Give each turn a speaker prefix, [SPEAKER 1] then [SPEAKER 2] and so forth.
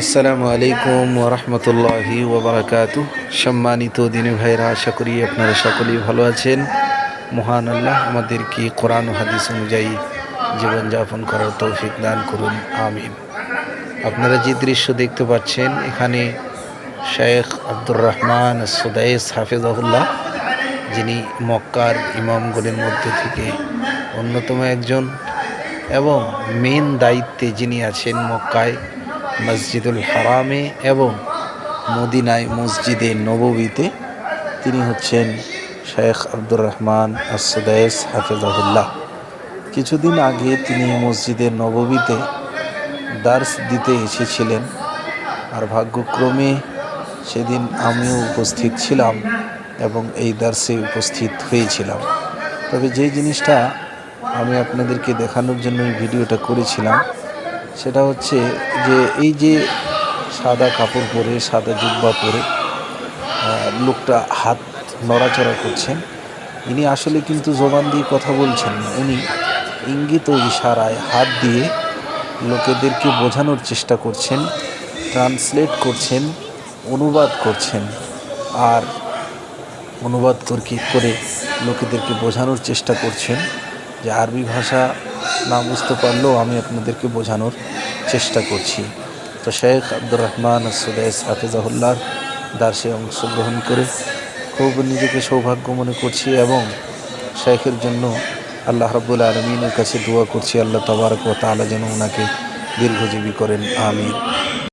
[SPEAKER 1] আসসালামু আলাইকুম ওরহমতুল্লাহি ওবরাকাত সম্মানিত দিনী ভাইরা, আশা করি আপনারা সকলেই ভালো আছেন। মহান আল্লাহ আমাদেরকে কোরআন হাদিস অনুযায়ী জীবনযাপন করার তৌফিক দান করুন, আমিন। আপনারা যে দৃশ্য দেখতে পাচ্ছেন, এখানে শেখ আব্দুর রহমান সুদাইস হাফিজাহুল্লাহ, যিনি মক্কার ইমামগুলির মধ্যে থেকে অন্যতম একজন এবং মেন দায়িত্বে যিনি আছেন মক্কায় মসজিদুল হারামে এবং মদিনায় মসজিদে নববীতে তিনি হচ্ছেন শেখ আব্দুর রহমান আসুদাইস হাফিজাহুল্লাহ। কিছুদিন আগে তিনি মসজিদের নববীতে দার্স দিতে এসেছিলেন আর ভাগ্যক্রমে সেদিন আমিও উপস্থিত ছিলাম এবং এই দার্সে উপস্থিত হয়েছিলাম। তবে যে জিনিসটা আমি আপনাদেরকে দেখানোর জন্য এই ভিডিওটা করেছিলাম সেটা হচ্ছে যে এই যে সাদা কাপড় পরে, সাদা জুব্বা পরে লোকটা হাত নড়াচড়া করছেন, ইনি আসলে কিন্তু জবান দিয়ে কথা বলছেন না। উনি ইঙ্গিত ও ইশারায় হাত দিয়ে লোকেদেরকে বোঝানোর চেষ্টা করছেন, ট্রান্সলেট করছেন, অনুবাদ করছেন, আর অনুবাদ করে লোকেদেরকে বোঝানোর চেষ্টা করছেন। যে আরবি ভাষা না বুঝতে পারলেও আমি আপনাদেরকে বোঝানোর চেষ্টা করছি। তো শেখ আব্দুর রহমান সুদেশ হাফিজাহুল্লাহর দার্সে অংশগ্রহণ করে খুব নিজেকে সৌভাগ্য মনে করছি এবং শেখের জন্য আল্লাহ রাব্বুল আলমিনের কাছে দোয়া করছি। আল্লাহ তবারক ও তাআলা যেন ওনাকে দীর্ঘজীবী করেন। আমিন।